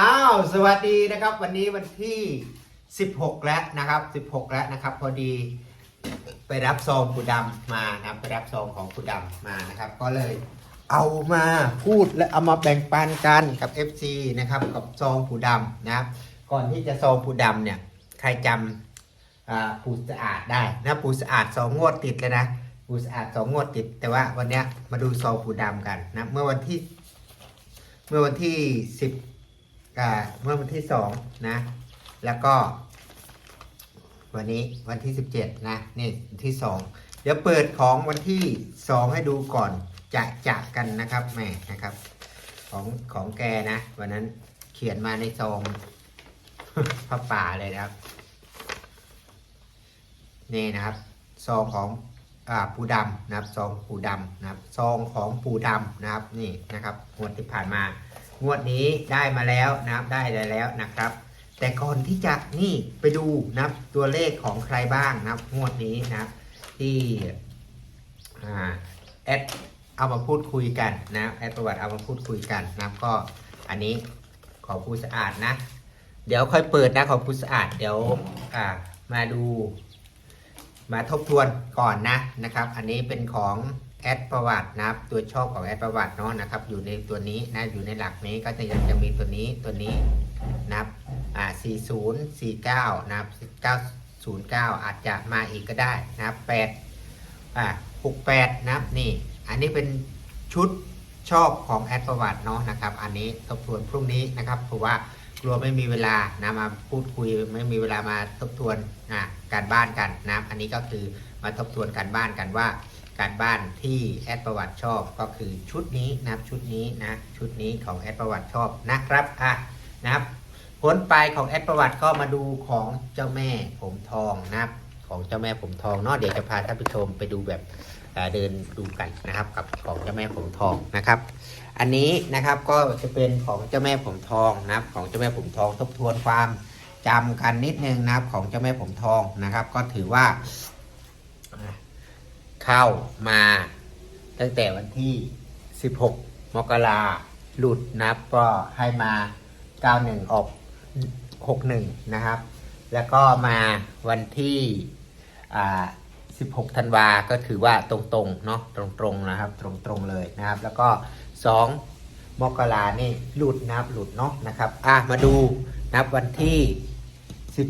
อ้าว สวัสดีนะครับ วันนี้วันที่ 16 แล้วนะครับ 16 แล้วนะครับ พอดีไปรับซองปูดำมานะครับ ไปรับซองของปูดำมานะครับ ก็เลยเอามาพูดและเอามาแบ่งปันกันกับ FC นะครับ กับซองปูดำนะครับ ก่อนที่จะซองปูดำเนี่ย ใครจำอ่าปูสะอาดได้นะปูสะอาดสองงวดติดเลยนะปูสะอาดสองงวดติด แต่ว่าวันนี้มาดูซองปูดำกันนะ เมื่อวันที่ เมื่อวันที่สิบ เมื่อวันที่สองนะ แล้วก็ วันนี้วันที่สิบเจ็ดนะนี่ที่สองเดี๋ยวเปิดของวันที่สองให้ดูก่อนจะจะกันนะครับแม่นะครับ ของของแกนะวันนั้นเขียนมาในซองพระป่าเลยนะครับ นี่นะครับซองของอ่าปูดำนะครับซองปูดำนะครับซองของปูดำนะครับนี่นะครับงวดที่ผ่านมา งวดนี้ได้มาแล้วนะครับได้แล้วนะครับ แต่ก่อนที่จะนี่ไปดูนะครับตัวเลขของใครบ้างนะครับ งวดนี้นะครับ ที่อ่าแอดเอามาพูดคุยกันนะแอดประวัติเอามาพูดคุยกันนะครับก็อันนี้ของผู้สะอาดนะ เดี๋ยวค่อยเปิดนะของผู้สะอาดเดี๋ยวอ่ามาดู มาทบทวนก่อนนะนะครับ อันนี้เป็นของ แอดประวัตินะครับ ตัวชอบของแอดประวัติเนาะนะครับ อยู่ในตัวนี้นะอยู่ในหลักนี้ก็จะยังจะมีตัวนี้ตัวนี้นะครับอ่า40 49 นะครับ909 อาจจะมาอีกก็ได้นะครับ8อ่า68 นะครับนี่ อันนี้เป็นชุดชอบของแอดประวัติเนาะนะครับ อันนี้ทบทวนพรุ่งนี้นะครับเพราะว่ากลัวไม่มีเวลานะมาพูดคุยไม่มีเวลามาทบทวนอ่าการบ้านกันนับอันนี้ก็คือมาทบทวนการบ้านกันว่า การบ้านที่แอดประวัติชอบก็คือชุดนี้นะครับชุดนี้นะชุดนี้ของแอดประวัติชอบนะครับอะนะครับผลไปของแอดประวัติก็มาดูของเจ้าแม่ผมทองนะครับ ของเจ้าแม่ผมทองเนาะเดี๋ยวจะพาท่านผู้ชมไปดูแบบเอ่อเดินดูกันนะครับกับของเจ้าแม่ผมทองนะครับ อันนี้นะครับก็จะเป็นของเจ้าแม่ผมทองนะครับ ของเจ้าแม่ผมทองทบทวนความจำกันนิดนึงนะครับของเจ้าแม่ผมทองนะครับ ก็ถือว่า เข้ามา ตั้งแต่วันที่ 16 มกราหลุดนับก็ให้มา 91 ออก 61 นะครับ แล้วก็มาวันที่ 16 ธันวา ก็ถือว่าตรงๆ เนาะตรงๆ นะครับ ตรงๆ เลยนะครับ แล้วก็ 2 มกรานี่หลุดนับหลุดเนาะนะครับ อะ มาดูนับวันที่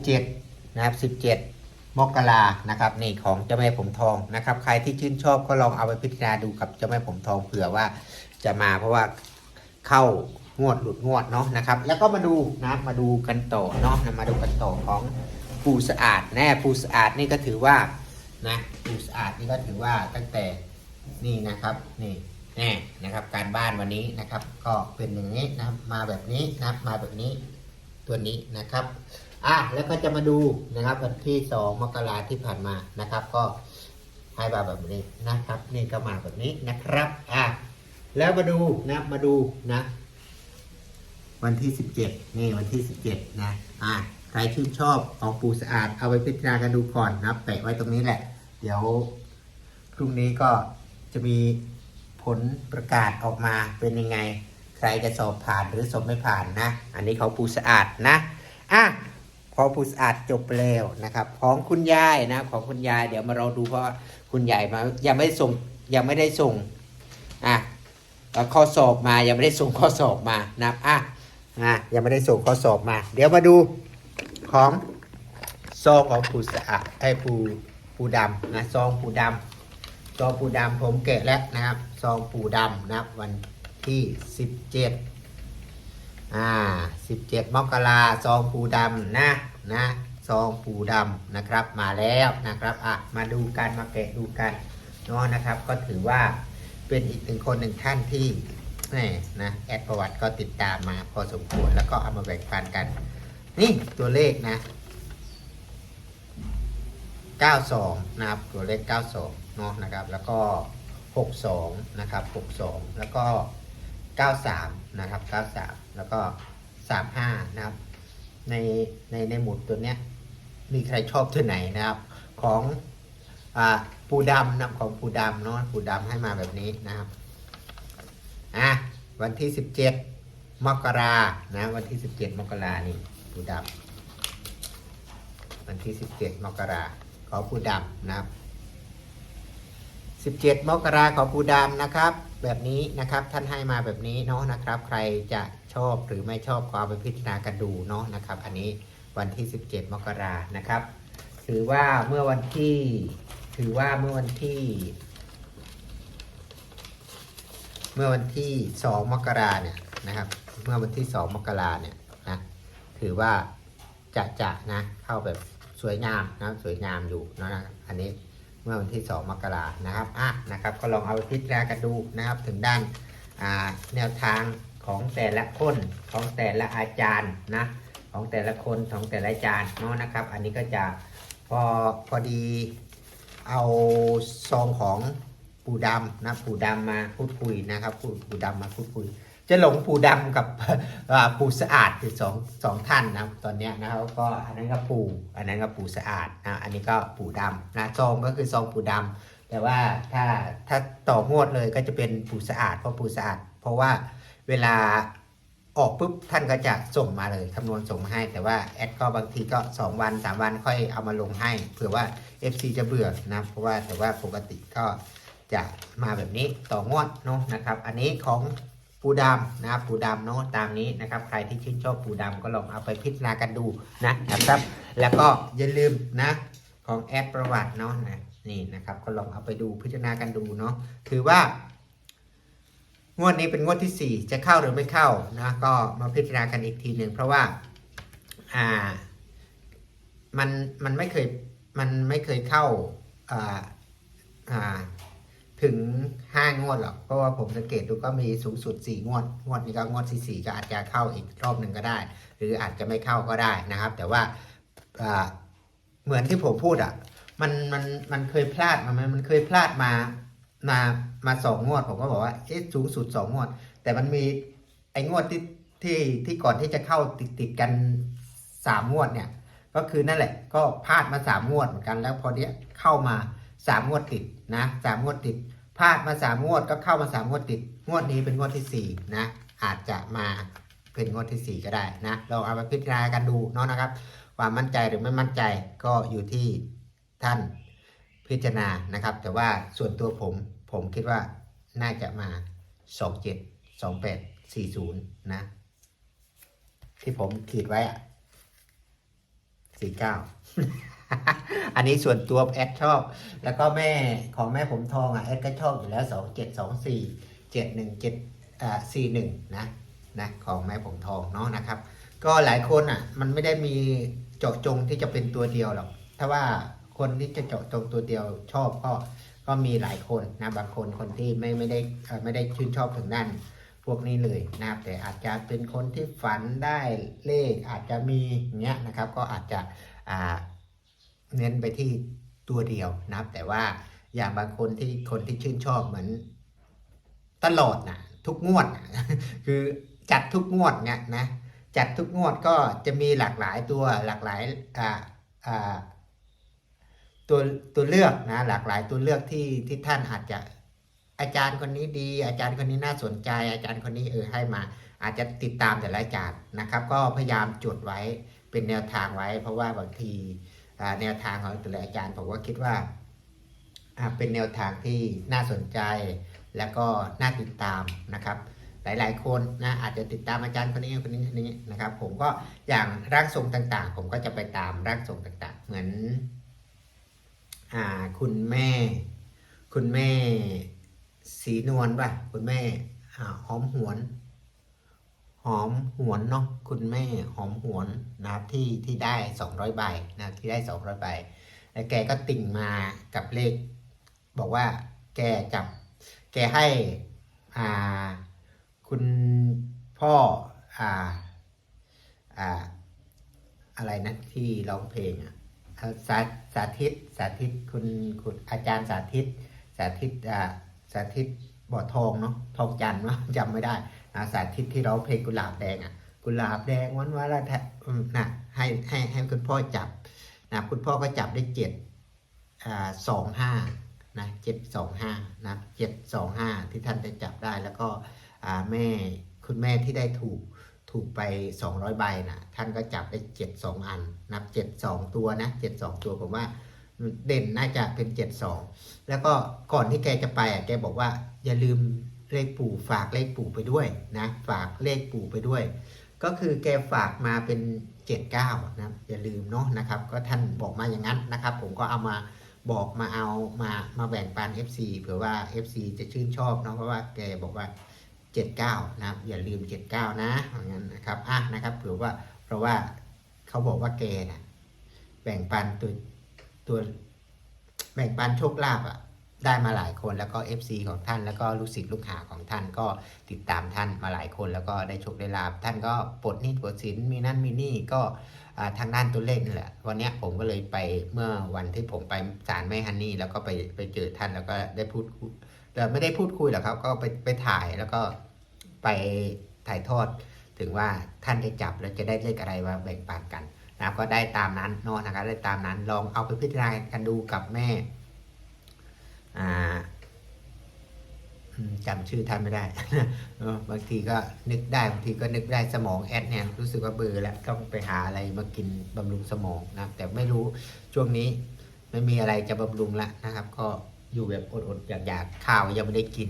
17 นะครับ 17 มกรานะครับนี่ของเจ้าแม่ผมทองนะครับ ใครที่ชื่นชอบก็ลองเอาไปพิจารณาดูกับเจ้าแม่ผมทองเผื่อว่าจะมาเพราะว่าเข้างวดหลุดงวดเนาะนะครับ แล้วก็มาดูนะมาดูกันต่อเนาะมาดูกันต่อของปูสะอาดแน่ปูสะอาดนี่ก็ถือว่านะปูสะอาดนี่ก็ถือว่าตั้งแต่นี่นะครับนี่แน่นะครับการบ้านวันนี้นะครับ ก็เป็นอย่างนี้นะครับมาแบบนี้นะมาแบบนี้ตัวนี้นะครับ อะแล้วก็จะมาดูนะครับวันที่สองมกราที่ผ่านมานะครับ ก็ให้มาแบบนี้นะครับ นี่ก็มาแบบนี้นะครับอะแล้วมาดูนะมาดูนะ วันที่สิบเจ็ดนี่วันที่สิบเจ็ดนะอะใครชื่นชอบของปูสะอาดเอาไปพิจารณากันดูก่อนนะแปะไว้ตรงนี้แหละ เดี๋ยวพรุ่งนี้ก็จะมีผลประกาศออกมาเป็นยังไง ใครจะสอบผ่านหรือสอบไม่ผ่านนะ อันนี้เขาปูสะอาดนะอะ พอผู้สะอาดจบแล้วนะครับ ของคุณยายนะของคุณยายเดี๋ยวมาเราดูเพราะคุณยายมายังไม่ได้ส่งยังไม่ได้ส่งอะข้อสอบมายังไม่ได้ส่งข้อสอบมานับอะอะยังไม่ได้ส่งข้อสอบมา เดี๋ยวมาดูของซองของผู้สะอาดไอ้ผู้ผู้ดำนะซองผู้ดำซองผู้ดำผมแกะแล้วนะครับซองผู้ดำนะวันที่สิบเจ็ด อ่าสิบเจ็ดมกราซองปูดำนะนะซองปูดำนะครับมาแล้วนะครับอะมาดูกันมาแกะดูกันเนาะนะครับ ก็ถือว่าเป็นอีกหนึ่งคนหนึ่งท่านที่แหมนะแอดประวัติก็ติดตามมาพอสมควรแล้วก็เอามาแบ่งปันกัน นี่ตัวเลขนะ 92 นะครับ ตัวเลข 92เนาะนะครับ แล้วก็ 62 นะครับ 62 แล้วก็ 93 นะครับ 93 แล้วก็ 35 นะครับ ในในในหมุดตัวเนี้ย มีใครชอบตัวไหนนะครับ ของอ่าปูดำนะของปูดำเนาะปูดำให้มาแบบนี้นะครับอะวันที่ 17มมกรานะวันที่ 17 มกรานี่ปูดำวันที่ 17 มกราขอปูดำนะครับ 17 มกราขอปูดำนะครับ แบบนี้นะครับท่านให้มาแบบนี้เนาะนะครับ ใครจะชอบหรือไม่ชอบก็เอาไปพิจารณากันดูเนาะนะครับ อันนี้วันที่ 17 มกรานะครับ ถือว่าเมื่อวันที่ถือว่าเมื่อวันที่ เมื่อวันที่ 2 มกราเนี่ยนะครับ เมื่อวันที่ 2 มกราเนี่ยนะถือว่าจะจะนะเข้าแบบสวยงามนะสวยงามอยู่เนาะนะอันนี้ เมื่อวันที่ 2 มกรานะครับอะนะครับก็ลองเอาพิจารณากันดูนะครับ ถึงด้านแนวทางของแต่ละคนของแต่ละอาจารย์นะของแต่ละคนของแต่ละอาจารย์เนาะนะครับ อันนี้ก็จะพอพอดีเอาซองของปู่ดำนะปู่ดำมาพูดคุยนะครับปู่ปู่ดำมาพูดคุย จะหลงปู่ดำกับปู่สะอาดคือสองสองท่านนะตอนนี้นะครับก็อันนั้นก็ปู่อันนั้นก็ปู่สะอาดนะอันนี้ก็ปู่ดำนะซองก็คือซองปู่ดำแต่ว่าถ้าถ้าต่องวดเลยก็จะเป็นปู่สะอาดเพราะปู่สะอาด เพราะว่าเวลาออกปุ๊บท่านก็จะส่งมาเลยคำนวณส่งมาให้ แต่ว่าแอดก็บางทีก็ 2 วัน 3 วันค่อยเอามาลงให้เผื่อว่า FC จะเบื่อนะเพราะว่าแต่ว่าปกติก็จะมาแบบนี้ต่องวดเนาะนะครับ อันนี้ของ ปูดำนะครับปูดำเนาะตามนี้นะครับใครที่ชื่นชอบปูดำก็ลองเอาไปพิจารณากันดูนะนะครับ แล้วก็อย่าลืมนะของแอดประวัติเนาะนะนี่นะครับก็ลองเอาไปดูพิจารณากันดูเนาะถือว่างวดนี้เป็นงวดที่ 4 จะเข้าหรือไม่เข้านะก็มาพิจารณากันอีกทีหนึ่งเพราะว่าอ่ามันมันไม่เคยมันไม่เคยเข้าอ่าอ่า ถึงห้างวดหรอก เพราะว่าผมสังเกตดูก็มีสูงสุด 4 งวด งวดนี้ก็งวดที่สี่ก็อาจจะเข้าอีกรอบหนึ่งก็ได้ หรืออาจจะไม่เข้าก็ได้นะครับ แต่ว่าเหมือนที่ผมพูดอะมันมันมันเคยพลาดมาไหมมันเคยพลาดมามามาสองงวดผมก็บอกว่าเอ๊ะสูงสุดสองงวด แต่มันมีไอ้งวดที่ที่ที่ก่อนที่จะเข้าติดติดกันสามงวดเนี่ย ก็คือนั่นแหละ ก็พลาดมาสามงวดเหมือนกันแล้วพอเนี้ยเข้ามาสามงวดติดนะสามงวดติด พลาดมาสามงวดก็เข้ามาสามงวดติด งวดนี้เป็นงวดที่สี่นะอาจจะมาเป็นงวดที่สี่ก็ได้นะเราเอามาพิจารณากันดูเนาะนะครับ ความมั่นใจหรือไม่มั่นใจก็อยู่ที่ท่านพิจารณานะครับ แต่ว่าส่วนตัวผมผมคิดว่าน่าจะมาสองเจ็ดสองแปดสี่ศูนย์นะ ที่ผมขีดไว้อะสี่เก้า อันนี้ส่วนตัวแอดชอบ แล้วก็แม่ของแม่ผมทองอะแอดก็ชอบอยู่แล้วสองเจ็ดสองสี่เจ็ดหนึ่งเจ็ดอ่าสี่หนึ่งนะนะของแม่ผมทองเนาะนะครับ ก็หลายคนอะมันไม่ได้มีเจาะจงที่จะเป็นตัวเดียวหรอกถ้าว่าคนที่จะเจาะจงตัวเดียวชอบก็ก็มีหลายคนนะบางคนคนที่ไม่ไม่ได้ไม่ได้ชื่นชอบถึงด้านพวกนี้เลยนะครับแต่อาจจะเป็นคนที่ฝันได้เลขอาจจะมีเงี้ยนะครับ ก็อาจจะอ่า เน้นไปที่ตัวเดียวนะครับ แต่ว่าอย่างบางคนที่คนที่ชื่นชอบเหมือนตลอดนะทุกงวดนะคือจัดทุกงวดเนี่ยนะจัดทุกงวดก็จะมีหลากหลายตัวหลากหลายอ่าอ่าตัวตัวเลือกนะหลากหลายตัวเลือกที่ที่ท่านอาจจะอาจารย์คนนี้ดี อาจารย์คนนี้น่าสนใจ อาจารย์คนนี้เออให้มา อาจจะติดตามแต่ละอาจารย์นะครับ ก็พยายามจดไว้เป็นแนวทางไว้ เพราะว่าบางที แนวทางของแต่ละอาจารย์ผมก็คิดว่าเป็นแนวทางที่น่าสนใจแล้วก็น่าติดตามนะครับ หลายๆ คนนะอาจจะติดตามอาจารย์คนนี้คนนี้คนนี้นะครับ ผมก็อย่างร่างทรงต่างๆ ผมก็จะไปตามร่างทรงต่างๆ เหมือนอคุณแม่ คุณแม่สีนวลป่ะคุณแม่อ่าหอมหวน หอมหวนเนาะคุณแม่หอมหวนนะครับที่ที่ได้ 200 ใบนะที่ได้ 200 ใบแล้วแกก็ติ่งมากับเลข บอกว่าแกจับ แกให้อ่าคุณพ่ออ่าอ่าอะไรนะที่ร้องเพลงอะสาสาธิตสาธิตคุณคุณอาจารย์สาธิต สาธิตอ่าสาธิตบ่อทองเนาะทองจันทร์วะจำไม่ได้ อาสาธิตที่เร้องเพลงกุหลาบแดงอะ กุหลาบแดงวันวาละแทอืมนะให้ให้ให้คุณพ่อจับนะคุณพ่อก็จับได้เจ็ดอ่าสองห้านะเจ็ดสองห้านะเจ็ดสองห้าที่ท่านได้จับได้แล้วก็อ่าแม่คุณแม่ที่ได้ถูกถูกไป 200 ใบนะท่านก็จับได้ 72 อัน นับ 72 ตัวนะ 72 ตัวผมว่าเด่นน่าจะเป็น 72 แล้วก็ก่อนที่แกจะไปอะแกบอกว่าอย่าลืม เลขปู่ฝากเลขปู่ไปด้วยนะฝากเลขปู่ไปด้วย ก็คือแกฝากมาเป็น 79นะอย่าลืมเนาะนะครับ ก็ท่านบอกมาอย่างนั้นนะครับ ผมก็เอามาบอกมาเอามามาแบ่งปัน FC เผื่อว่า FC จะชื่นชอบเนาะเพราะว่าแกบอกว่า 79 นะครับ อย่าลืม 79 นะอย่างนั้นนะครับอะนะครับเผื่อว่าเพราะว่าเขาบอกว่าแกนะแบ่งปันตัวตัวแบ่งปันโชคลาภอะ ได้มาหลายคนแล้วก็ FC ของท่านแล้วก็ลูกศิษย์ลูกหาของท่านก็ติดตามท่านมาหลายคนแล้วก็ได้โชคได้ลาภท่านก็ปลดหนี้ปลดสินมีนั่นมีนี่ก็ทางด้านตัวเลขนี่แหละวันนี้ผมก็เลยไปเมื่อวันที่ผมไปศาลแม่ฮันนี่แล้วก็ไปไปเจอท่านแล้วก็ได้พูดแต่ไม่ได้พูดคุยหรอกครับ ก็ไปไปถ่ายแล้วก็ไปถ่ายทอดถึงว่าท่านได้จับแล้วจะได้เลขอะไรมาแบ่งปันกันนะครับก็ได้ตามนั้นเนอะนะครับได้ตามนั้นลองเอาไปพิจารณากันดูกับแม่ จำชื่อท่านไม่ได้ บางทีก็นึกได้บางทีก็นึกได้สมองแอดเนี่ยรู้สึกว่าเบื่อแล้วต้องไปหาอะไรมากินบำรุงสมองนะแต่ไม่รู้ช่วงนี้ไม่มีอะไรจะบำรุงละนะครับ ก็อยู่แบบอดๆอยากๆข้าวยังไม่ได้กิน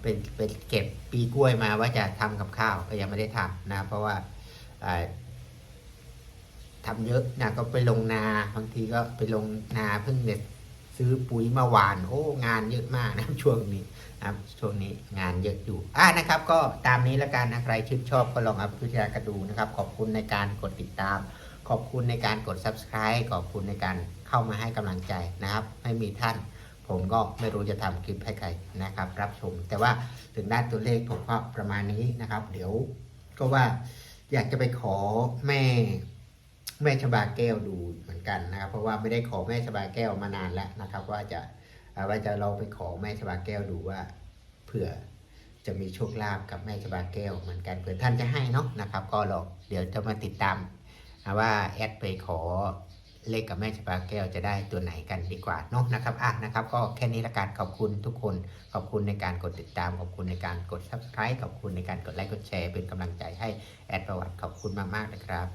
ไปไปเก็บปีกล้วยมาว่าจะทำกับข้าวก็ยังไม่ได้ทำนะเพราะว่าอ่าทำเยอะนะก็ไปลงนาบางทีก็ไปลงนาเพิ่งเนี่ย ซื้อปุ๋ยมาหวานโอ้งานเยอะมากนะช่วงนี้นะครับช่วงนี้งานเยอะอยู่อ่านะครับ ก็ตามนี้ละกันนะใครชื่นชอบก็ลองเอาไปพิจารณากันดูนะครับ ขอบคุณในการกดติดตาม ขอบคุณในการกด subscribe ขอบคุณในการเข้ามาให้กำลังใจนะครับ ไม่มีท่าน ผมก็ไม่รู้จะทำคลิปให้ใครนะครับ รับชม แต่ว่าถึงด้านตัวเลขผมก็ประมาณนี้นะครับ เดี๋ยวก็ว่าอยากจะไปขอแม่ แม่ชบาแก้วดูเหมือนกันนะครับ เพราะว่าไม่ได้ขอแม่ชบาแก้วมานานแล้วนะครับ ว่าจะว่าจะลองไปขอแม่ชบาแก้วดูว่าเผื่อจะมีโชคลาภกับแม่ชบาแก้วเหมือนกันเผื่อท่านจะให้เนาะนะครับ ก็ลองเดี๋ยวจะมาติดตามว่าแอดไปขอเลขกับแม่ชบาแก้วจะได้ตัวไหนกันดีกว่าเนาะนะครับอะนะครับ ก็แค่นี้ละกันขอบคุณทุกคน ขอบคุณในการกดติดตาม ขอบคุณในการกด subscribe ขอบคุณในการกดไลค์กดแชร์เป็นกำลังใจให้แอดประวัติขอบคุณมากๆนะครับ